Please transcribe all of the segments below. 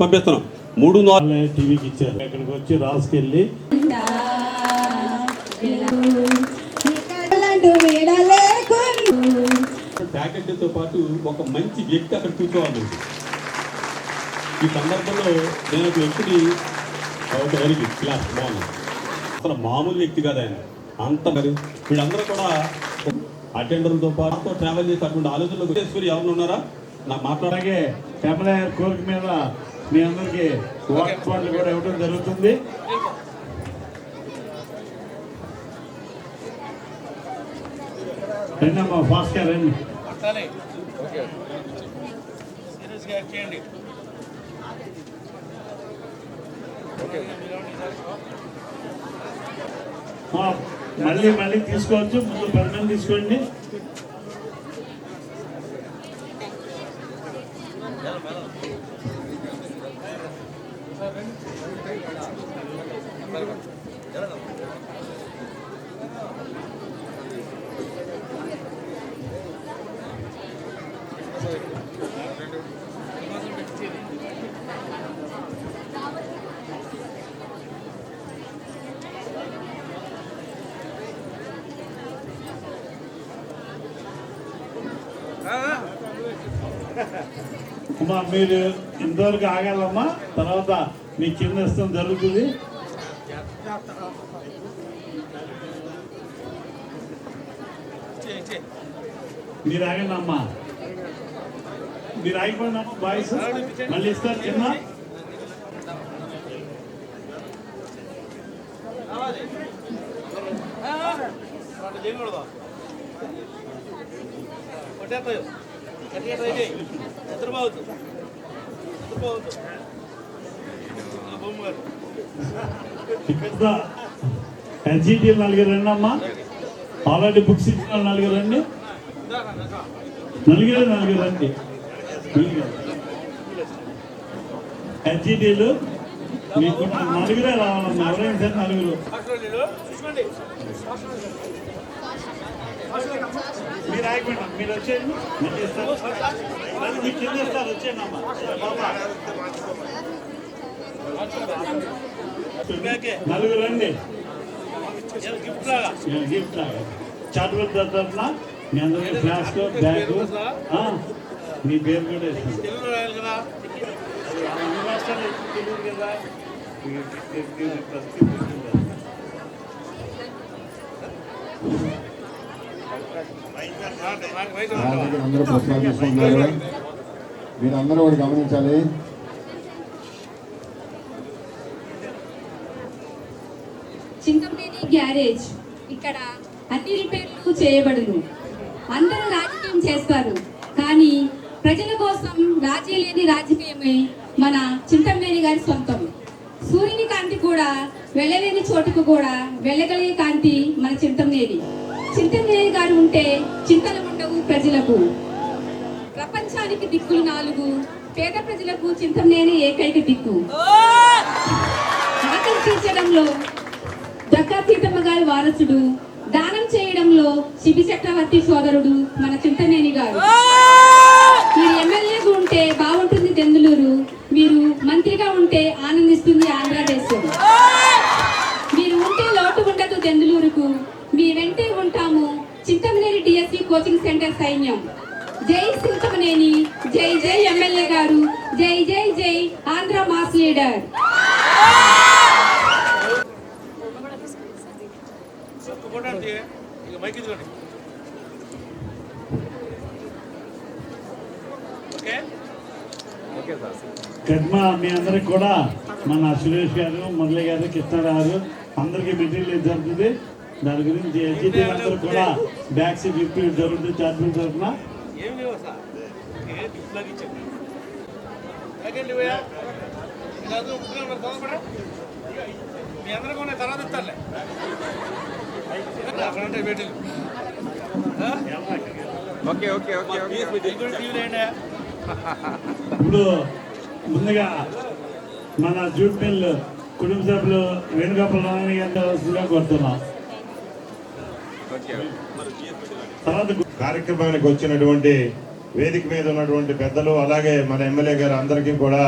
పంపిస్తున్నాం. మూడు టీవీకి ఇచ్చారు. ఇక్కడికి వచ్చి రాసుకెళ్ళి ఫ్యాకల్టీతో పాటు ఒక మంచి వ్యక్తి అక్కడ కూర్చోవాలి. ఈ సందర్భంలో నేను ఒక వ్యక్తిని ఒక వెలిగి క్లాస్ బాగుంది అసలు మామూలు వ్యక్తి కాదు ఆయన. అంత మరి వీళ్ళందరూ కూడా అటెండర్లతో పాటు ట్రావెల్ చేసి అటువంటి ఆలోచనలు ఎవరు ఉన్నారా? నాకు మాట్లాడ అలాగే కమలయ్య కోరిక మీద మీ అందరికి వాటర్ బాటిల్ కూడా ఇవ్వడం జరుగుతుంది. రండి అమ్మా ఫాస్ట్గా రండి. మళ్ళీ మళ్ళీ తీసుకోవచ్చు. ముందు మంది తీసుకోండి అమ్మా మీరు ఇంతవరకు ఆగాలమ్మా. తర్వాత మీ కింద ఇష్టం జరుగుతుంది. మీరు ఆగండి అమ్మా. మీరు ఆగిపోయినా బాయ్స్ మళ్ళీ ఇస్తారు కింద ఇక్కడ ఎన్సీటీ నలుగురు రండి అమ్మా. ఆల్రెడీ బుక్స్ ఇచ్చిన వాళ్ళు నలుగురు రండి. నలుగురు ఎన్సీటీలు మీకు నలుగురే రావాలమ్మా. ఎవరైనా సరే నలుగురు. మీరు ఆగిపోయినా మీరు వచ్చేయండి. ఇస్తారు మీకు కింద ఇస్తారు వచ్చేయండి అమ్మా. బాబా నలుగురు రండి. గిఫ్ట్ లాగా. చాటువల్ తరఫున మీ అందరికీ ఫ్లాస్క్ బ్యాగ్ మీ పేరు కూడా ఇస్తాను అన్ని రాష్ట్రాలు ఎక్కువ తెలియదు కదా. అందరూ పుస్తకాలు తీసుకుంటున్నారు. మీరందరూ కూడా గమనించాలి. చింతమనేని గ్యారేజ్ ఇక్కడ అన్ని రిపేర్లు చేయబడును. అందరూ రాజకీయం చేస్తారు. కానీ ప్రజల కోసం రాజీ లేని రాజకీయమే మన చింతమనేని గారి సొంతం. సూర్యుని కాంతి కూడా వెళ్ళలేని చోటుకు కూడా వెళ్ళగలిగే కాంతి మన చింతమనేని. చింతమనేని గారు ఉంటే చింతలు ఉండవు ప్రజలకు. ప్రపంచానికి దిక్కులు నాలుగు పేద ప్రజలకు చింతనేని ఏకైక దిక్కు. ఆకర్షించడంలో తీర్చడంలో దక్కా గారి వారసుడు దానం చేయడంలో శిబి చక్రవర్తి సోదరుడు మన చింతనేని గారు మీరు ఎమ్మెల్యేగా ఉంటే బాగుంటుంది దెందులూరు మీరు మంత్రిగా ఉంటే ఆనందిస్తుంది ఆంధ్రదేశం మీరు ఉంటే లోటు ఉండదు దెందులూరుకు మీ వెంటే ఉంటాము చింతమనేని డిఎస్సి కోచింగ్ సెంటర్ సైన్యం. జై శిల్పనేని జై జై ఎమ్మెల్యే గారు జై జై జై ఆంధ్ర మాస్ లీడర్. కర్మ మీ అందరికి కూడా మన సురేష్ గారు మురళి గారు కృష్ణారావు గారు అందరికీ మెటీరియల్ జరుగుతుంది? దాని గురించి ఎస్జిటి అందరూ కూడా బ్యాగ్స్ గిఫ్ట్ జరుగుతుంది చార్జీల తరఫున. మీ తర్వాత ఇస్తారులే అక్కడంటే ఓకే ఓకే ఓకే ఇప్పుడు ముందుగా మన జూట్ మిల్ కుటుంబ సభ్యులు వేణుగోపాల రామయ్య గారిని కోరుతున్నాం. తర్వాత కార్యక్రమానికి వచ్చినటువంటి వేదిక మీద ఉన్నటువంటి పెద్దలు అలాగే మన ఎమ్మెల్యే గారు అందరికీ కూడా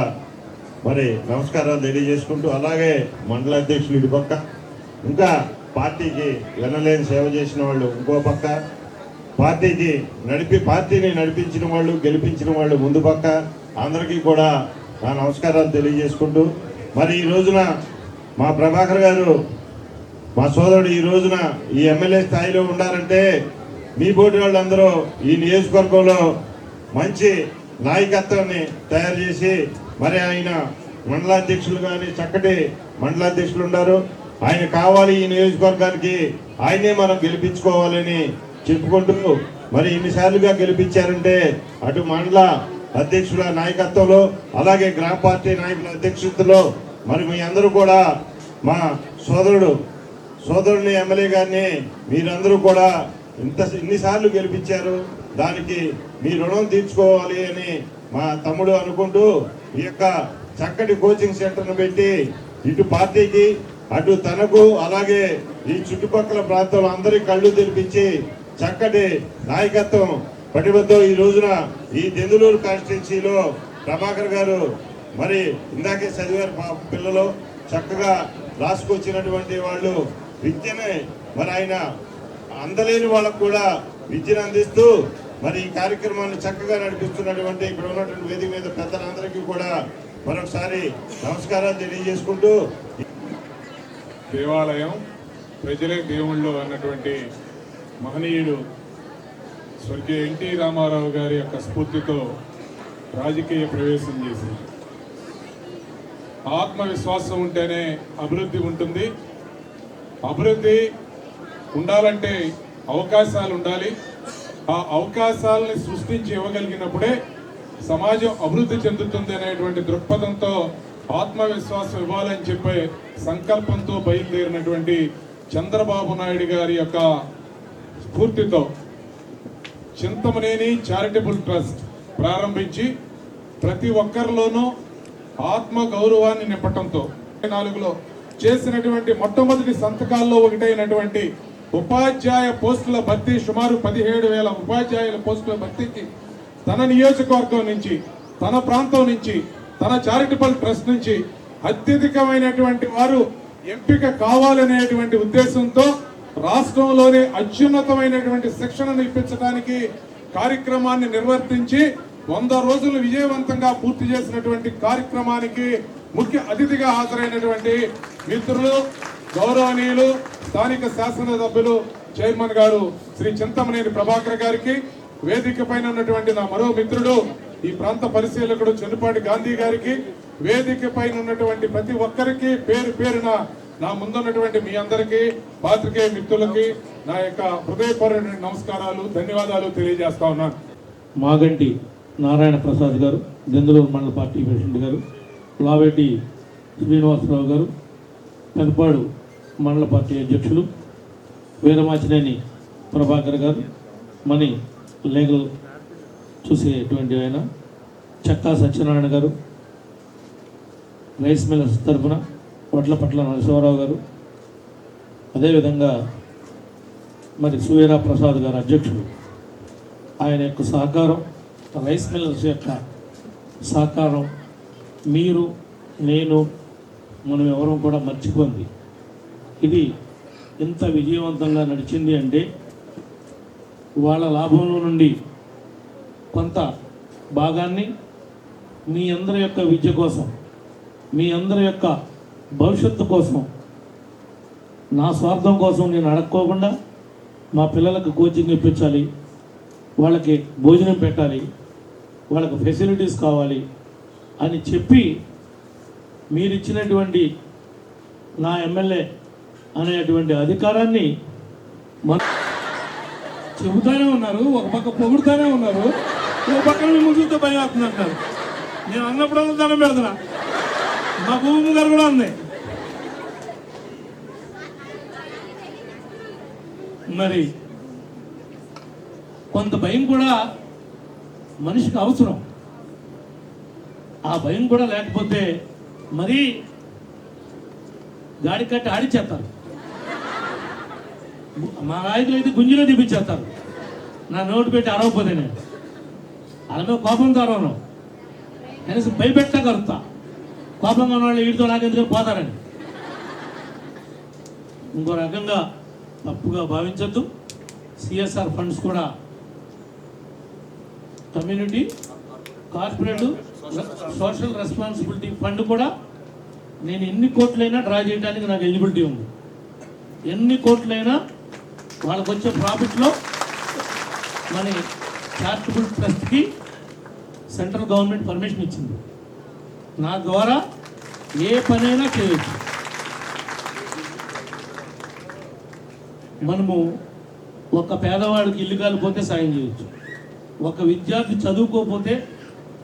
మరి నమస్కారాలు తెలియజేసుకుంటూ అలాగే మండల అధ్యక్షులు ఇటు పక్క. ఇంకా పార్టీకి వెనలేని సేవ చేసిన వాళ్ళు ఇంకో పక్క. పార్టీకి నడిపి పార్టీని నడిపించిన వాళ్ళు గెలిపించిన వాళ్ళు ముందు పక్క. అందరికీ కూడా నా నమస్కారాలు తెలియజేసుకుంటూ మరి ఈ రోజున మా ప్రభాకర్ గారు మా సోదరుడు ఈ రోజున ఈ ఎమ్మెల్యే స్థాయిలో ఉండాలంటే మీ పోటీ వాళ్ళందరూ ఈ నియోజకవర్గంలో మంచి నాయకత్వాన్ని తయారు చేసి మరి ఆయన మండలాధ్యక్షులు కానీ చక్కటి మండలాధ్యక్షులు ఉన్నారు ఆయన కావాలి ఈ నియోజకవర్గానికి ఆయనే మనం గెలిపించుకోవాలని చెప్పుకుంటూ మరి ఇన్నిసార్లుగా గెలిపించారంటే అటు మండల అధ్యక్షుల నాయకత్వంలో అలాగే గ్రామ పార్టీ నాయకుల అధ్యక్షతలో మరి మీ అందరూ కూడా మా సోదరుడు సోదరుని ఎమ్మెల్యే గారిని మీరందరూ కూడా ఇంత ఇన్నిసార్లు గెలిపించారు. దానికి మీ రుణం తీర్చుకోవాలి అని మా తమ్ముడు అనుకుంటూ ఈ యొక్క చక్కటి కోచింగ్ సెంటర్ను పెట్టి ఇటు పార్టీకి అటు తనకు అలాగే ఈ చుట్టుపక్కల ప్రాంతంలో అందరి కళ్ళు తెరిపించి చక్కటి నాయకత్వం పటిమతో ఈ రోజున ఈ దెందులూరు కాన్స్టిట్యున్సీలో ప్రభాకర్ గారు మరి ఇందాకే చదివారు మా పిల్లలు. చక్కగా రాసుకొచ్చినటువంటి వాళ్ళు విద్యనే మరి ఆయన అందలేని వాళ్ళకు కూడా విద్యను అందిస్తూ మరి ఈ కార్యక్రమాన్ని చక్కగా నడిపిస్తున్నటువంటి ఇక్కడ ఉన్నటువంటి వేదిక మీద పెద్దలందరికీ కూడా మరొకసారి నమస్కారాలు తెలియజేసుకుంటూ దేవాలయం ప్రజలే దేవుళ్ళు అన్నటువంటి మహనీయుడు స్వర్గీయ ఎన్టీ రామారావు గారి యొక్క స్ఫూర్తితో రాజకీయ ప్రవేశం చేసింది. ఆత్మవిశ్వాసం ఉంటేనే అభివృద్ధి ఉంటుంది. అభివృద్ధి ఉండాలంటే అవకాశాలు ఉండాలి. ఆ అవకాశాలని సృష్టించి ఇవ్వగలిగినప్పుడే సమాజం అభివృద్ధి చెందుతుంది అనేటువంటి దృక్పథంతో ఆత్మవిశ్వాసం ఇవ్వాలని చెప్పే సంకల్పంతో బయలుదేరినటువంటి చంద్రబాబు నాయుడు గారి యొక్క స్ఫూర్తితో చింతమనేని చారిటబుల్ ట్రస్ట్ ప్రారంభించి ప్రతి ఒక్కరిలోనూ ఆత్మ గౌరవాన్ని నింపటంతో నాలుగులో చేసినటువంటి మొట్టమొదటి సంతకాల్లో ఒకటైనటువంటి ఉపాధ్యాయ పోస్టుల భర్తీ సుమారు పదిహేడు వేల ఉపాధ్యాయుల పోస్టుల భర్తీకి తన నియోజకవర్గం నుంచి తన ప్రాంతం నుంచి తన చారిటబుల్ ట్రస్ట్ నుంచి అత్యధికమైనటువంటి వారు ఎంపిక కావాలనేటువంటి ఉద్దేశంతో రాష్ట్రంలోనే అత్యున్నతమైనటువంటి శిక్షణను ఇప్పించడానికి కార్యక్రమాన్ని నిర్వర్తించి వంద రోజులు విజయవంతంగా పూర్తి చేసినటువంటి కార్యక్రమానికి ముఖ్య అతిథిగా హాజరైనటువంటి మిత్రులు గౌరవనీయులు స్థానిక శాసనసభ్యులు చైర్మన్ గారు శ్రీ చింతమనేని ప్రభాకర్ గారికి వేదిక పైన ఉన్నటువంటి నా మరో మిత్రుడు ఈ ప్రాంత పరిశీలకుడు చెన్నుపాటి గాంధీ గారికి వేదిక పైన ఉన్నటువంటి ప్రతి ఒక్కరికి పేరు పేరున నా ముందున్నటువంటి మీ అందరికీ పాత్రికేయ మిత్రులకి నా యొక్క హృదయపూర్వక నమస్కారాలు ధన్యవాదాలు తెలియజేస్తా ఉన్నాను. మాగంటి నారాయణ ప్రసాద్ గారు దెందులూరు మండల పార్టీ ప్రెసిడెంట్ గారు లావేటి శ్రీనివాసరావు గారు పెనపాడు మండల పార్టీ అధ్యక్షులు వీరమాచినేని ప్రభాకర్ గారు మని లీగల్ చూసేటువంటి ఆయన చక్కా సత్యనారాయణ గారు రైస్ మిల్లర్స్ తరఫున వడ్లపట్ల నరసింహారావు గారు అదేవిధంగా మరి సువీరా ప్రసాద్ గారు అధ్యక్షులు. ఆయన యొక్క సహకారం రైస్ మిల్లర్స్ యొక్క సహకారం మీరు నేను మనం ఎవరూ కూడా మర్చిపోంది ఇది ఇంత విజయవంతంగా నడిచింది అంటే వాళ్ళ లాభంలో నుండి కొంత భాగాన్ని మీ అందరి యొక్క విద్య కోసం మీ అందరి యొక్క భవిష్యత్తు కోసం నా స్వార్థం కోసం నేను అడక్కోకుండా మా పిల్లలకు కోచింగ్ ఇప్పించాలి వాళ్ళకి భోజనం పెట్టాలి వాళ్ళకి ఫెసిలిటీస్ కావాలి అని చెప్పి మీరు ఇచ్చినటువంటి నా ఎమ్మెల్యే అనేటువంటి అధికారాన్ని మన చెబుతానే ఉన్నారు ఒక పక్క పొగుడుతూనే ఉన్నారు ఒక పక్క మిమ్మల్ని భయం అవుతుంది అంటారు నేను అన్నప్పుడల్లా దండం పెడుతున్నా. మా భూమి గారు కూడా ఉంది. మరి కొంత భయం కూడా మనిషికి అవసరం. ఆ భయం కూడా లేకపోతే మరీ గాడి కట్టి ఆడిచేస్తారు మా నాయకులు అయితే గుంజులో దిపించేస్తారు నా నోటు పెట్టి అరవపోతే నేను. వాళ్ళ కోపంతో అరవను. కనీసం భయపెట్టా కలుగుతా కోపంగా ఉన్నవాళ్ళు వీటితో నాకెందుకు పోతారని. ఇంకో రకంగా తప్పుగా భావించద్దు. సిఎస్ఆర్ ఫండ్స్ కూడా community corporate social responsibility fund కూడా నేను ఎన్ని కోట్లైనా డ్రా చేయడానికి నాకు ఎలిజిబిలిటీ ఉంది. ఎన్ని కోట్లైనా వాళ్ళకు వచ్చే ప్రాఫిట్లో మన చారిటబుల్ ట్రస్ట్కి సెంట్రల్ గవర్నమెంట్ పర్మిషన్ ఇచ్చింది. నా ద్వారా ఏ పనైనా చేయొచ్చు. మనము ఒక పేదవాడికి ఇల్లు కాలిపోతే సాయం చేయొచ్చు. ఒక విద్యార్థి చదువుకోకపోతే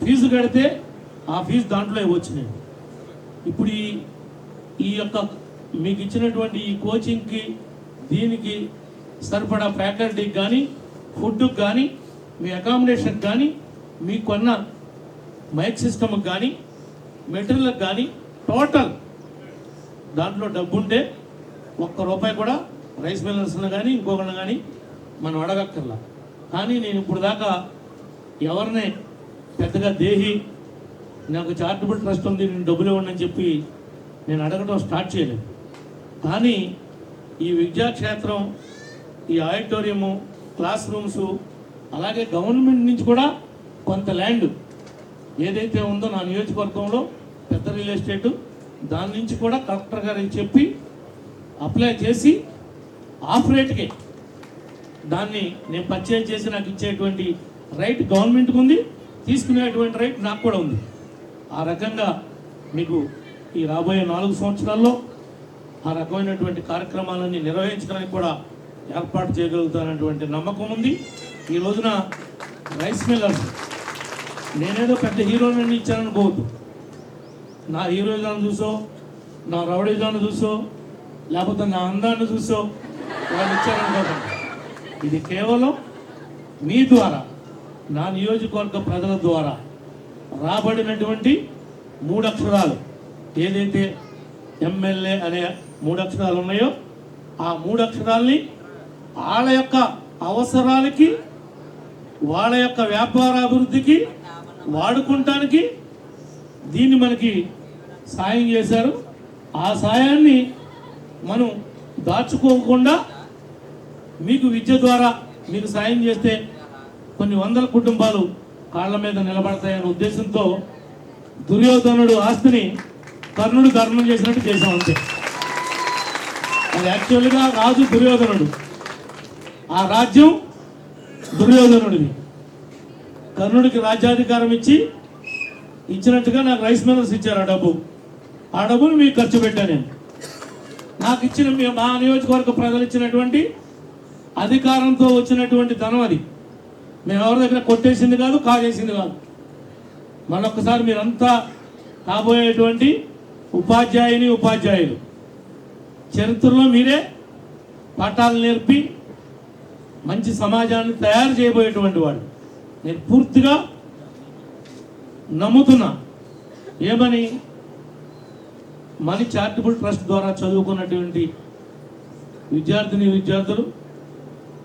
ఫీజు కడితే ఆ ఫీజు దాంట్లో వచ్చినాయి. ఇప్పుడు ఈ ఈ యొక్క మీకు ఇచ్చినటువంటి ఈ కోచింగ్కి దీనికి సరిపడా ఫ్యాకల్టీకి కానీ ఫుడ్కి కానీ మీ అకామిడేషన్కి కానీ మీకు కొన్న మైక్ సిస్టమ్కి కానీ మెటీరియల్కి కానీ టోటల్ దాంట్లో డబ్బు ఉంటే ఒక్క రూపాయి కూడా రైస్ మిల్లర్స్ని కానీ ఇంకొకరిని కానీ మనం అడగక్కర్లా. కానీ నేను ఇప్పుడు దాకా ఎవరిని పెద్దగా దేహి నాకు చారిటబుల్ ట్రస్ట్ ఉంది నేను డబ్బులు ఇవ్వండి అని చెప్పి నేను అడగడం స్టార్ట్ చేయలేదు. కానీ ఈ విద్యాక్షేత్రం ఈ ఆడిటోరియము క్లాస్ రూమ్స్ అలాగే గవర్నమెంట్ నుంచి కూడా కొంత ల్యాండ్ ఏదైతే ఉందో నా నియోజకవర్గంలో పెద్ద రియల్ ఎస్టేటు దాని నుంచి కూడా కలెక్టర్ గారికి చెప్పి అప్లై చేసి ఆఫ్ రేట్కే దాన్ని నేను పర్చేజ్ చేసి నాకు ఇచ్చేటువంటి రైట్ గవర్నమెంట్కి ఉంది. తీసుకునేటువంటి రైట్ నాకు కూడా ఉంది. ఆ రకంగా మీకు ఈ రాబోయే నాలుగు సంవత్సరాల్లో ఆ రకమైనటువంటి కార్యక్రమాలన్నీ నిర్వహించడానికి కూడా ఏర్పాటు చేయగలుగుతానటువంటి నమ్మకం ఉంది. ఈ రోజున రైస్ మిల్లర్స్ నేనేదో పెద్ద హీరోని ఇచ్చాననుకోవద్దు నా హీరోయిజాన్ని చూసో నా రౌడీజాన్ని చూసో లేకపోతే నా అందాన్ని చూసో వాళ్ళు ఇచ్చారనుకోకండి. ఇది కేవలం మీ ద్వారా. నా నియోజకవర్గ ప్రజల ద్వారా రాబడినటువంటి మూడు అక్షరాలు ఏదైతే ఎమ్మెల్యే అనే మూడు అక్షరాలు ఉన్నాయో ఆ మూడక్షరాల్ని వాళ్ళ యొక్క అవసరాలకి వాళ్ళ యొక్క వ్యాపార అభివృద్ధికి వాడుకుంటానికి దీన్ని మనకి సాయం చేశారు. ఆ సాయాన్ని మనం దాచుకోకుండా మీకు విద్య ద్వారా మీకు సాయం చేస్తే కొన్ని వందల కుటుంబాలు కాళ్ళ మీద నిలబడతాయనే ఉద్దేశంతో దుర్యోధనుడు ఆస్తిని కర్ణుడు కర్ణం చేసినట్టు చేశాం అంతే. అది యాక్చువల్గా రాజు దుర్యోధనుడు. ఆ రాజ్యం దుర్యోధనుడిది. కర్ణుడికి రాజ్యాధికారం ఇచ్చి ఇచ్చినట్టుగా నాకు రైస్ మిల్లర్స్ ఇచ్చారు ఆ డబ్బు. ఆ డబ్బును మీకు ఖర్చు పెట్టాను నేను. నాకు ఇచ్చిన మీ- మా నియోజకవర్గ ప్రజలు ఇచ్చినటువంటి అధికారంతో వచ్చినటువంటి ధనం అది. మేము ఎవరి దగ్గర కొట్టేసింది కాదు కాజేసింది కాదు. మరొకసారి మీరంతా కాబోయేటువంటి ఉపాధ్యాయుని ఉపాధ్యాయులు. చరిత్రలో మీరే పాఠాలు నేర్పి మంచి సమాజాన్ని తయారు చేయబోయేటువంటి వాళ్ళు నేను పూర్తిగా నమ్ముతున్నా. ఏమని? మనీ చారిటబుల్ ట్రస్ట్ ద్వారా చదువుకున్నటువంటి విద్యార్థిని విద్యార్థులు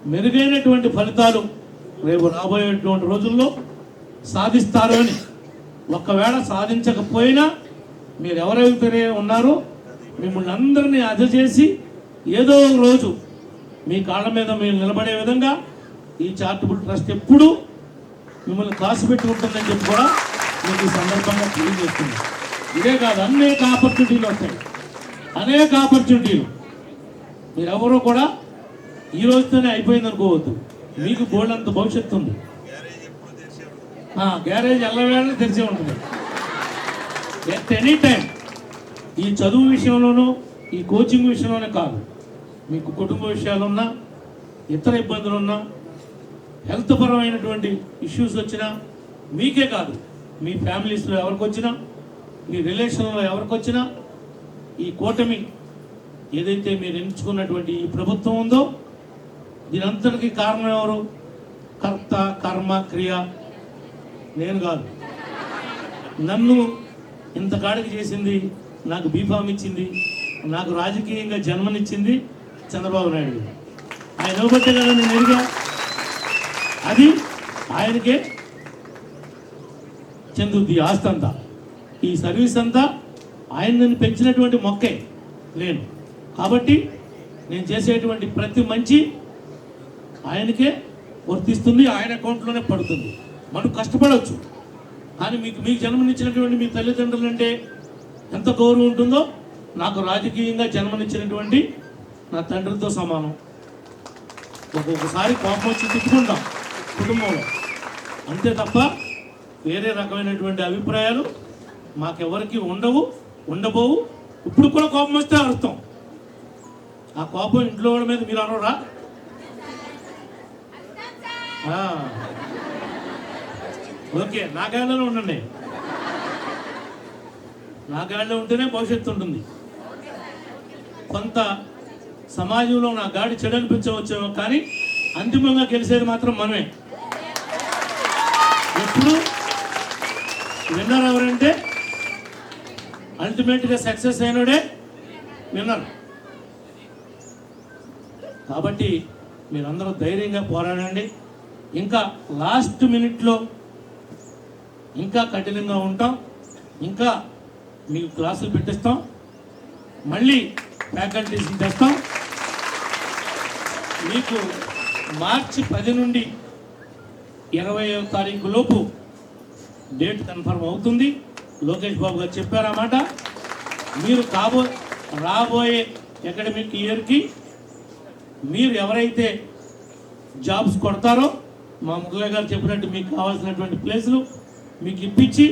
మెరుగైనటువంటి ఫలితాలు రేపు రాబోయేటువంటి రోజుల్లో సాధిస్తారు అని ఒకవేళ సాధించకపోయినా మీరు ఎవరైతే ఉన్నారో మిమ్మల్ని అందరినీ అద చేసి ఏదో ఒక రోజు మీ కాళ్ళ మీద మీరు నిలబడే విధంగా ఈ చారిటబుల్ ట్రస్ట్ ఎప్పుడూ మిమ్మల్ని కాసు పెట్టి ఉంటుందని చెప్పి కూడా మీకు ఈ సందర్భంగా తెలియజేస్తుంది. ఇదే కాదు అనేక ఆపర్చునిటీలు వస్తాయి. అనేక ఆపర్చునిటీలు. మీరెవరూ కూడా ఈ రోజుతోనే అయిపోయింది అనుకోవద్దు మీకు బోల్డంత భవిష్యత్తు ఉంది. ఆ, గ్యారేజ్ ఎల్లవేళ తెరిచే ఉంటుంది. ఎట్ ఎనీ టైం ఈ చదువు విషయంలోనూ ఈ కోచింగ్ విషయంలోనే కాదు. మీకు కుటుంబ విషయాలున్నా ఇతర ఇబ్బందులున్నా హెల్త్ పరమైనటువంటి ఇష్యూస్ వచ్చినా మీకే కాదు. మీ ఫ్యామిలీస్లో ఎవరికి వచ్చినా మీ రిలేషన్లో ఎవరికి వచ్చినా ఈ కూటమి ఏదైతే మీరు ఎంచుకున్నటువంటి ఈ ప్రభుత్వం ఉందో దీనంతటికి కారణం ఎవరు? కర్త కర్మ క్రియ. నేను కాదు. నన్ను ఇంత కాడికి చేసింది నాకు బీఫామ్ ఇచ్చింది నాకు రాజకీయంగా జన్మనిచ్చింది చంద్రబాబు నాయుడు ఆయన ఇవ్వబట్టే కదా నేను ఎదిగా? అది ఆయనకే చెందుద్ది ఆస్తి అంతా. ఈ సర్వీస్ అంతా ఆయన నన్ను పెంచినటువంటి మొక్కే. నేను. కాబట్టి నేను చేసేటువంటి ప్రతి మంచి ఆయనకే వర్తిస్తుంది ఆయన అకౌంట్లోనే పడుతుంది. మనం కష్టపడవచ్చు కానీ మీకు మీకు జన్మనిచ్చినటువంటి మీ తల్లిదండ్రులు అంటే ఎంత గౌరవం ఉంటుందో నాకు రాజకీయంగా జన్మనిచ్చినటువంటి నా తండ్రితో సమానం. ఒక్కొక్కసారి కోపం వచ్చి తిట్టుకుంటాం కుటుంబంలో. అంతే తప్ప వేరే రకమైనటువంటి అభిప్రాయాలు మాకెవరికి ఉండవు ఉండబోవు. ఇప్పుడు కూడా కోపం వస్తే అరుస్తాం. ఆ కోపం ఇంట్లో వాళ్ళ మీద మీరు అనరా? ఓకే నా గాలిలో ఉండండి. నా గాలిలో ఉంటేనే భవిష్యత్తు ఉంటుంది. కొంత సమాజంలో నా గాడి చెడు అనిపించవచ్చేమో కానీ అంతిమంగా గెలిచేది మాత్రం మనమే. ఎప్పుడు విన్నర్ ఎవరంటే అల్టిమేట్గా సక్సెస్ అయినోడే విన్నర్. కాబట్టి మీరందరూ ధైర్యంగా పోరాడండి. ఇంకా లాస్ట్ మినిట్లో ఇంకా కఠినంగా ఉంటాం. ఇంకా మీకు క్లాసులు పెట్టిస్తాం. మళ్ళీ ఫ్యాకల్టీస్ని తెస్తాం మీకు మార్చి పది నుండి ఇరవై తారీఖు లోపు డేట్ కన్ఫర్మ్ అవుతుంది. లోకేష్ బాబు గారు చెప్పారన్నమాట మీరు కాబో రాబోయే అకాడమిక్ ఇయర్కి మీరు ఎవరైతే జాబ్స్ కొడతారో మా మురళి గారు చెప్పినట్టు మీకు కావాల్సినటువంటి ప్లేసులు మీకు ఇప్పించి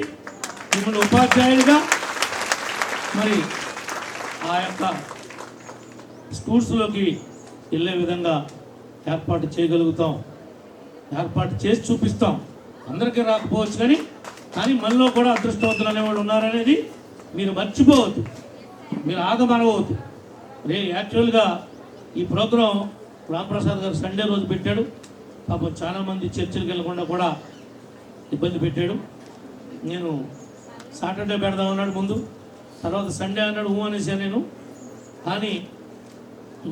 మిమ్మల్ని ఉపాధ్యాయులుగా మరి ఆ యొక్క స్కూల్స్లోకి వెళ్ళే విధంగా ఏర్పాటు చేయగలుగుతాం. ఏర్పాటు చేసి చూపిస్తాం. అందరికీ రాకపోవచ్చు కానీ కానీ మనలో కూడా అదృష్టవంతులు అనేవాళ్ళు ఉన్నారనేది మీరు మర్చిపోవద్దు. మీరు ఆగమనవద్దు. రే యాక్చువల్గా ఈ ప్రోగ్రాం రాంప్రసాద్ గారు సండే రోజు పెట్టాడు. పాపం చాలామంది చర్చలకు వెళ్ళకుండా కూడా ఇబ్బంది పెట్టాడు. నేను సాటర్డే పెడదాం అన్నాడు ముందు తర్వాత సండే అన్నాడు ఊ అనేసాను నేను. కానీ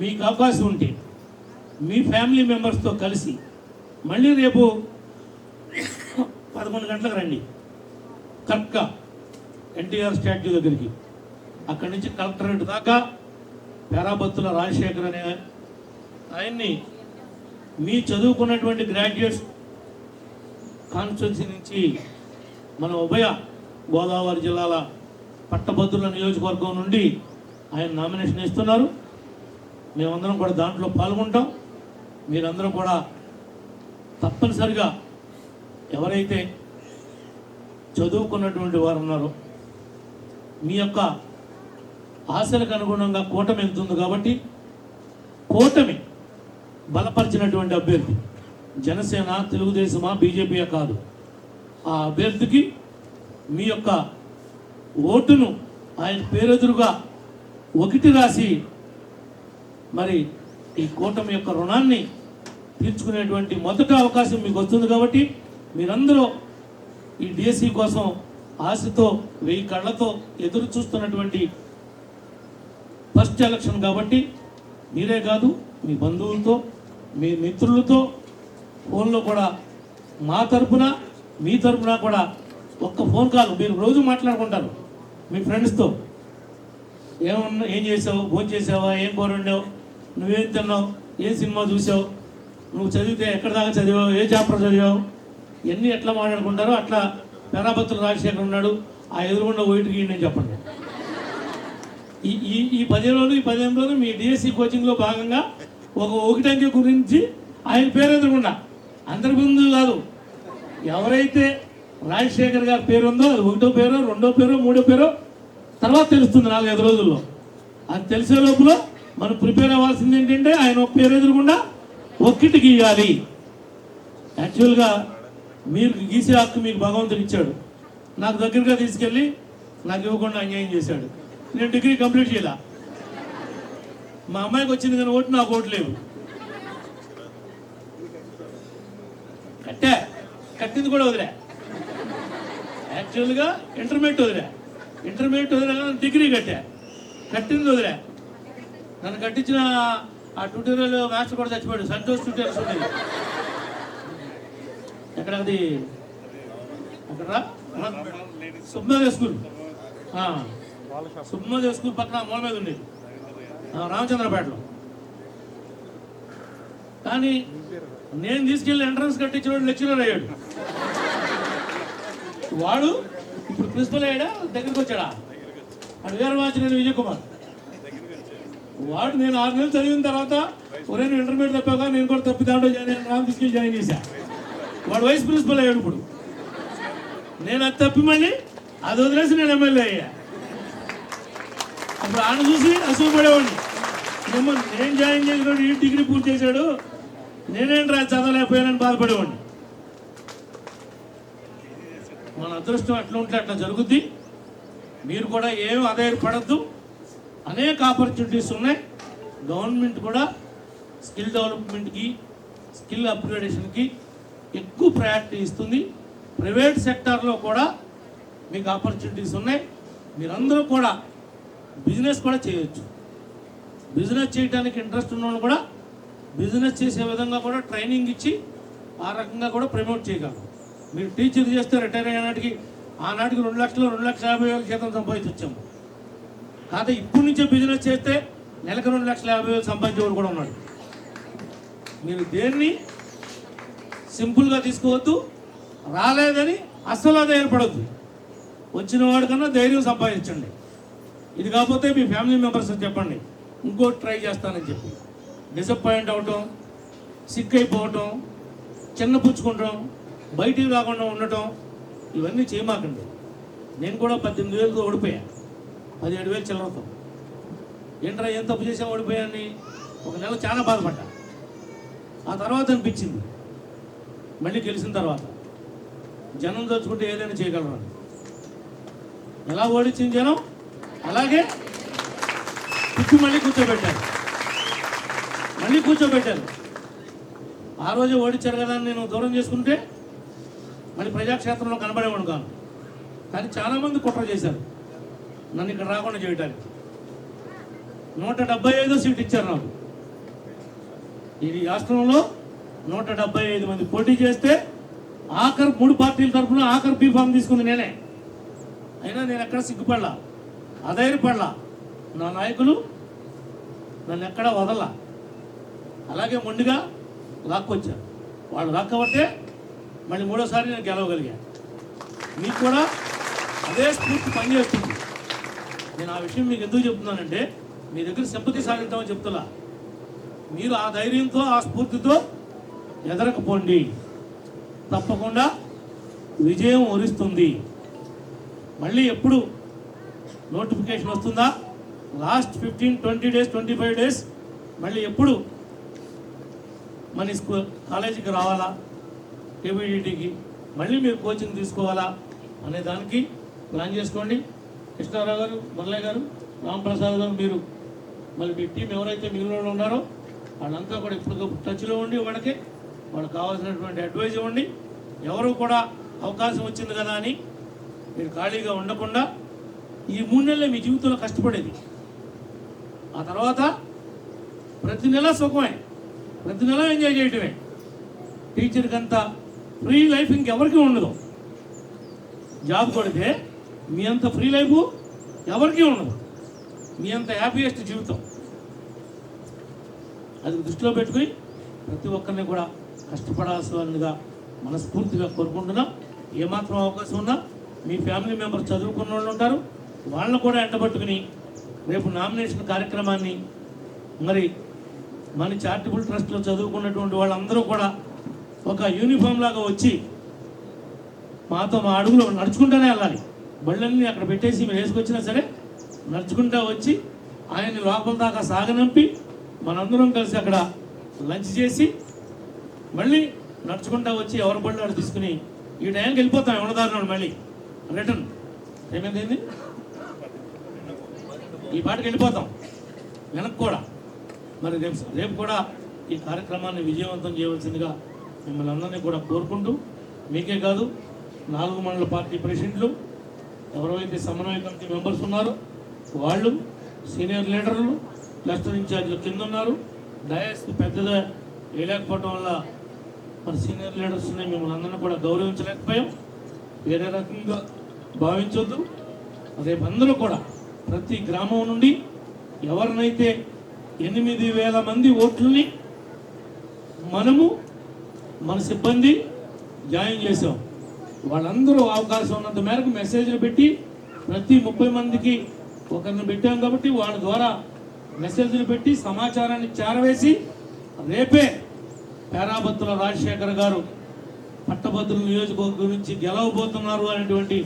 మీకు అవకాశం ఉంటే మీ ఫ్యామిలీ మెంబర్స్తో కలిసి మళ్ళీ రేపు పదకొండు గంటలకు రండి. కరెక్ట్గా ఎన్టీఆర్ స్టాట్యూ దగ్గరికి. అక్కడి నుంచి కలెక్టరేట్ దాకా పేరాబత్తుల రాజశేఖర్ అనే ఆయన్ని మీ చదువుకున్నటువంటి గ్రాడ్యుయేట్స్ కాన్స్టిట్యున్సీ నుంచి మన ఉభయ గోదావరి జిల్లాల పట్టభద్రుల నియోజకవర్గం నుండి ఆయన నామినేషన్ ఇస్తున్నారు మేమందరం కూడా దాంట్లో పాల్గొంటాం. మీరందరూ కూడా తప్పనిసరిగా ఎవరైతే చదువుకున్నటువంటి వారు ఉన్నారో మీ యొక్క ఆశలకు అనుగుణంగా కూటమి వెళ్తుంది కాబట్టి కూటమి బలపరిచినటువంటి అభ్యర్థి. జనసేన తెలుగుదేశమా బీజేపీయా కాదు. ఆ అభ్యర్థికి మీ యొక్క ఓటును ఆయన పేరెదురుగా ఒకటి రాసి మరి ఈ కూటమి యొక్క రుణాన్ని తీర్చుకునేటువంటి మొదటి అవకాశం మీకు వస్తుంది కాబట్టి మీరందరూ ఈ డిఎస్సి కోసం ఆశతో వెయ్యి కళ్ళతో ఎదురు చూస్తున్నటువంటి ఫస్ట్ ఎలక్షన్ కాబట్టి మీరే కాదు మీ బంధువులతో మీ మిత్రులతో ఫోన్లో కూడా మా తరపున మీ తరపున కూడా ఒక్క ఫోన్ కాల్. మీరు రోజు మాట్లాడుకుంటారు మీ ఫ్రెండ్స్తో. ఏమన్నా ఏం చేసావు? భోజనం చేసావా? ఏం కూర వండావు? నువ్వేం తిన్నావు? ఏ సినిమా చూసావు? నువ్వు చదివితే ఎక్కడ దాకా చదివావు? ఏ చాప్టర్ చదివావు? ఇవన్నీ ఎట్లా మాట్లాడుకుంటారో అట్లా పేరాపత్రులు రాజశేఖర్ ఉన్నాడు. ఆ ఎదురుగుండా ఓయిటికి నేను చెప్పండి ఈ ఈ ఈ రోజులు ఈ పదిహేను రోజులు మీ డిఎస్సి కోచింగ్లో భాగంగా ఒక ఒకటంకి గురించి ఆయన పేరు ఎదురుకుండా. అందరి ముందు కాదు. ఎవరైతే రాజశేఖర్ గారి పేరు ఉందో అది ఒకటో పేరో రెండో పేరో మూడో పేరో తర్వాత తెలుస్తుంది నాలుగైదు రోజుల్లో. అది తెలిసే లోపల మనం ప్రిపేర్ అవ్వాల్సింది ఏంటంటే ఆయన ఒక పేరు ఎదురుకుండా ఒక్కటి గీయాలి. యాక్చువల్గా మీరు గీసే హక్కు మీకు భగవంతుడు ఇచ్చాడు. నాకు దగ్గరగా తీసుకెళ్ళి నాకు ఇవ్వకుండా అన్యాయం చేశాడు. నేను డిగ్రీ కంప్లీట్ చేయాల. మా అమ్మాయికి వచ్చింది కానీ ఓటు నాకు ఓటు లేవు. కట్టా. కట్టింది కూడా వదిలే. యాక్చువల్గా ఇంటర్మీడియట్ వదిలే. ఇంటర్మీడియట్ వదిలే డిగ్రీ కట్టా. కట్టింది వదిలే. నన్ను కట్టించిన ఆ ట్యూటోరియల్ మాస్టర్ కూడా చచ్చిపోయాడు. సంతోష్ ట్యూటోరియల్స్ ఉండేది. ఎక్కడ అది? అక్కడ సుబ్మోదయ స్కూల్. ఆ, సుబ్మోదయ స్కూల్ పక్కన మూల మీద ఉండేది. రామచంద్రపేటలో. కానీ నేను తీసుకెళ్ళి ఎంట్రన్స్ కట్టించిన లెక్చరర్ అయ్యాడు. వాడు ఇప్పుడు ప్రిన్సిపల్ అయ్యాడా? దగ్గరికి వచ్చాడా? వాడు వీరవాచనేని విజయ్ కుమార్ వాడు నేను ఆరు నెలలు చదివిన తర్వాత ఒరే ఇంటర్మీడియట్ తప్పాక నేను కూడా తప్పి దాంట్లో జాయిన్ రామ్ తీసుకెళ్ళి జాయిన్ చేశా. వాడు వైస్ ప్రిన్సిపల్ అయ్యాడు ఇప్పుడు. నేను అది తప్పి మళ్ళీ అది వదిలేసి నేను ఎమ్మెల్యే అయ్యా. అప్పుడు ఆయన చూసి అసూపడేవాడిని ఏమో నేను జాయిన్ చేసినాడు ఈ డిగ్రీ పూర్తి చేశాడు? నేనేంట్రా చదవలేకపోయానని బాధపడేవాడిని. మన అదృష్టం అట్లా ఉంటే అట్లా జరుగుద్ది. మీరు కూడా ఏం ఆధారపడద్దు. అనేక ఆపర్చునిటీస్ ఉన్నాయి. గవర్నమెంట్ కూడా స్కిల్ డెవలప్మెంట్కి స్కిల్ అప్గ్రేడేషన్కి ఎక్కువ ప్రయారిటీ ఇస్తుంది. ప్రైవేట్ సెక్టార్లో కూడా మీకు ఆపర్చునిటీస్ ఉన్నాయి. మీరందరూ కూడా బిజినెస్ కూడా చేయొచ్చు. బిజినెస్ చేయడానికి ఇంట్రెస్ట్ ఉన్నవాళ్ళు కూడా బిజినెస్ చేసే విధంగా కూడా ట్రైనింగ్ ఇచ్చి ఆ రకంగా కూడా ప్రమోట్ చేయగలరు. మీరు టీచర్ చేస్తే రిటైర్ అయినాటికి ఆనాటికి రెండు లక్షలు రెండు లక్షల యాభై వేల జీతం సంపాదించి వచ్చాము కాకపోతే ఇప్పటి నుంచే బిజినెస్ చేస్తే నెలకు రెండు లక్షల యాభై వేలు సంపాదించేవాడు కూడా ఉన్నాడు. మీరు దేన్ని సింపుల్గా తీసుకోవద్దు రాలేదని అస్సలు అది ఏర్పడద్దు. వచ్చిన వాడికన్నా ధైర్యం సంపాదించండి. ఇది కాకపోతే మీ ఫ్యామిలీ మెంబర్స్ చెప్పండి. ఇంకోటి ట్రై చేస్తానని చెప్పి. డిసప్పాయింట్ అవటం సిక్ అయిపోవటం చిన్న పుచ్చుకుంటాం బయటికి రాకుండా ఉండటం ఇవన్నీ చేయమాకండి. నేను కూడా పద్దెనిమిది వేలతో ఓడిపోయా. పదిహేడు వేలు చిల్లరతో. ఏంట్రా ఏం తప్పు చేసా ఓడిపోయాన్ని? ఒక నెల చాలా బాధపడ్డా. ఆ తర్వాత అనిపించింది. మళ్ళీ గెలిచిన తర్వాత. జనం తలుచుకుంటే ఏదైనా చేయగలరు? ఎలా ఓడించింది జనం? అలాగే వచ్చి మళ్ళీ కూర్చోబెట్టారు. మళ్ళీ కూర్చోబెట్టారు. ఆ రోజే ఓడించారు కదా అని నేను దూరం చేసుకుంటే మళ్ళీ ప్రజాక్షేత్రంలో కనబడేవాడు కాను కానీ చాలామంది కుట్ర చేశారు. నన్ను ఇక్కడ రాకుండా చేయడానికి నూట డెబ్బై ఐదో సీట్ ఇచ్చారు నాకు. ఇది రాష్ట్రంలో నూట డెబ్బై ఐదు మంది పోటీ చేస్తే ఆఖరు మూడు పార్టీల తరఫున ఆఖరు బీఫామ్ తీసుకుంది నేనే. అయినా నేను ఎక్కడ సిగ్గుపడలా? అధైర్యపడలా? నా నాయకులు నన్ను ఎక్కడా వదల. అలాగే మొండిగా లాక్కొచ్చారు వాళ్ళు లాక్కబట్టే మళ్ళీ మూడోసారి నేను గెలవగలిగాను. మీకు కూడా అదే స్ఫూర్తి పనిచేస్తుంది. నేను ఆ విషయం మీకు ఎందుకు చెప్తున్నానంటే మీ దగ్గర సింపతి సాగిద్దామని చెప్తున్నా. మీరు ఆ ధైర్యంతో ఆ స్ఫూర్తితో ఎదరకపోండి. తప్పకుండా విజయం వరిస్తుంది. మళ్ళీ ఎప్పుడు నోటిఫికేషన్ వస్తుందా? Last fifteen twenty days twenty five days మళ్ళీ ఎప్పుడు మన స్కూల్ కాలేజీకి రావాలా? కేబిడిటీకి మళ్ళీ మీరు కోచింగ్ తీసుకోవాలా? అనే దానికి ప్లాన్ చేసుకోండి. కృష్ణారావు గారు మురళయ్య గారు రామప్రసాద్ గారు మీరు మళ్ళీ మీ టీం ఎవరైతే మిగిలిన ఉన్నారో వాళ్ళంతా కూడా ఇప్పుడు టచ్లో ఉండి వాళ్ళకి వాళ్ళకి కావాల్సినటువంటి అడ్వైజ్ ఇవ్వండి. ఎవరు కూడా అవకాశం వచ్చింది కదా అని మీరు ఖాళీగా ఉండకుండా ఈ మూడు నెలలే మీ జీవితంలో కష్టపడేది. ఆ తర్వాత ప్రతి నెల సుఖమే. ప్రతి నెల ఎంజాయ్ చేయటమే. టీచర్కి అంత ఫ్రీ లైఫ్ ఇంకెవరికి ఉండదు. జాబ్ కొడితే మీ అంత ఫ్రీ లైఫ్ ఎవరికీ ఉండదు. మీ అంత హ్యాపీయెస్ట్ జీవితం. అది దృష్టిలో పెట్టుకుని ప్రతి ఒక్కరిని కూడా కష్టపడాల్సిందిగా మనస్ఫూర్తిగా కోరుకుంటున్నాం. ఏమాత్రం అవకాశం ఉన్నా మీ ఫ్యామిలీ మెంబర్స్ చదువుకున్న వాళ్ళు ఉంటారు. వాళ్ళని కూడా ఎండబట్టుకుని రేపు నామినేషన్ కార్యక్రమాన్ని మరి మన చారిటబుల్ ట్రస్ట్లో చదువుకున్నటువంటి వాళ్ళందరూ కూడా ఒక యూనిఫామ్ లాగా వచ్చి మాతో మా అడుగులో నడుచుకుంటూనే వెళ్ళాలి. బళ్ళన్నీ అక్కడ పెట్టేసి మీరు వేసుకొచ్చినా సరే నడుచుకుంటా వచ్చి ఆయన్ని లోపల దాకా సాగనంపి మనందరం కలిసి అక్కడ లంచ్ చేసి మళ్ళీ నడుచుకుంటా వచ్చి ఎవరి బళ్ళు తీసుకుని ఈ టైంకి వెళ్ళిపోతాం ఎవరిదారినాడు మళ్ళీ. రిటర్న్. ఏమైంది? ఈ పాటకి వెళ్ళిపోతాం. వెనక్కి కూడా. మరి రేపు రేపు కూడా ఈ కార్యక్రమాన్ని విజయవంతం చేయవలసిందిగా మిమ్మల్ని అందరినీ కూడా కోరుకుంటూ మీకే కాదు నాలుగు మండల పార్టీ ప్రెసిడెంట్లు ఎవరైతే సమన్వయ కమిటీ మెంబర్స్ ఉన్నారో వాళ్ళు సీనియర్ లీడర్లు క్లస్టర్ ఇన్ఛార్జీలు కింద ఉన్నారు. డయాస్ పెద్దగా వేయలేకపోవడం వల్ల మరి సీనియర్ లీడర్స్ని మిమ్మల్ని అందరినీ కూడా గౌరవించలేకపోయాం. వేరే రకంగా భావించొద్దు. రేపు అందరూ కూడా ప్రతి గ్రామం నుండి ఎవరినైతే ఎనిమిది వేల మంది ఓట్లని మనము మన సిబ్బంది జాయిన్ చేసాం వాళ్ళందరూ అవకాశం ఉన్నంత మేరకు మెసేజ్లు పెట్టి ప్రతి ముప్పై మందికి ఒకరిని పెట్టాం కాబట్టి వాళ్ళ ద్వారా మెసేజ్లు పెట్టి సమాచారాన్ని చేరవేసి రేపే పేరాబత్తుల రాజశేఖర్ గారు పట్టభద్రుల నియోజకవర్గం నుంచి గెలవబోతున్నారు అనేటువంటి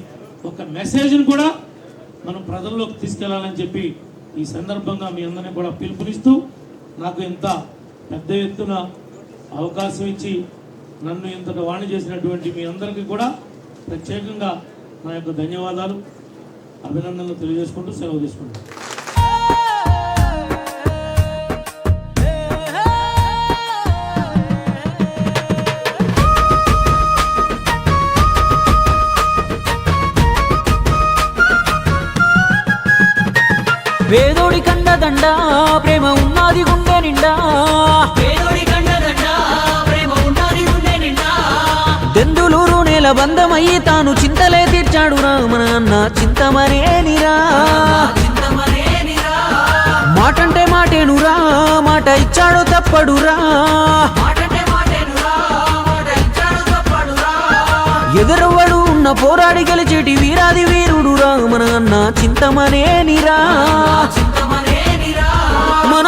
ఒక మెసేజ్ని కూడా మనం ప్రజల్లోకి తీసుకెళ్ళాలని చెప్పి ఈ సందర్భంగా మీ అందరినీ కూడా పిలుపునిస్తూ నాకు ఇంత పెద్ద ఎత్తున అవకాశం ఇచ్చి నన్ను ఇంతటి వాణి చేసినటువంటి మీ అందరికీ కూడా ప్రత్యేకంగా నా యొక్క ధన్యవాదాలు అభినందనలు తెలియజేసుకుంటూ సెలవు తీసుకుంటాను వేదోడి కండదండ ప్రేమ ఉన్నది గుండె నిండా. దెందులూరు నేల బంధమయ్యి తాను చింతలే తీర్చాడు రామన అన్న చింతమనేనిరా మాటంటే మాటేనురా మాట ఇచ్చాడు తప్పడురా ఎదురవ్వడు ఉన్న పోరాడి గెలిచేటి వీరాది వీరుడు రామన అన్న చింతమనేనిరా. మన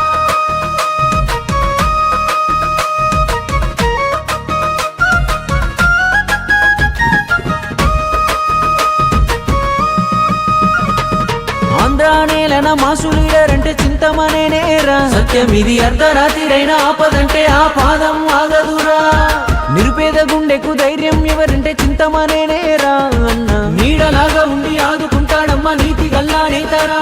ఆంధ్ర నేలన మాసులు లీడర్ అంటే చింతమనే నేరా. సత్యం ఇది అర్ధరాత్రిరైన ఆపదంటే ఆ పాదం ఆగదురా. నిరుపేద గుండెకు ధైర్యం ఎవరంటే చింతమనే నేరా అన్న. నీడలాగా ఉండి ఆదుకుంటాడమ్మ నీతి గల్లా నేతరా.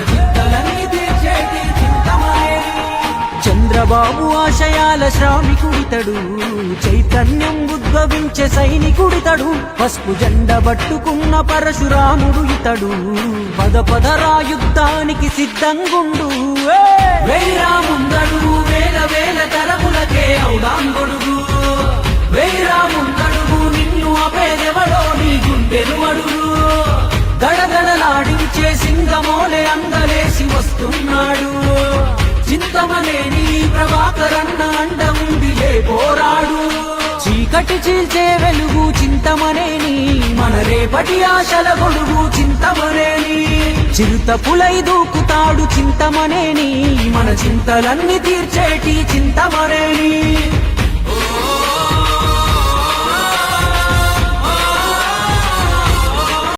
చంద్రబాబు ఆశయాల శ్రామికుడితడు. చైతన్యం ఉద్భవించే సైనికుడితడు. పసుపు జెండ పట్టుకున్న పరశురాముడు ఇతడు. పద పదరా యుద్ధానికి సిద్ధంగుండు. వేరాముందడు వేల వేల తరములకే ఔడాంగుడు వేరాముందడు నిన్ను అపేదెవడో నీ గుండెను అడుగు. గడగడలాడించే సింగమోలే అందలేసి వస్తున్నాడు. చింతమనేని ప్రభాకరన్న అండ ఉండిలే పోరాడు. చీకటి చీల్చే వెలుగు చింతమనేని మన రేపటి ఆశల గొడుగు చింతమనేని. చిరుత పులై దూకుతాడు చింతమనేని మన చింతలన్నీ తీర్చేటి చింతమనేని.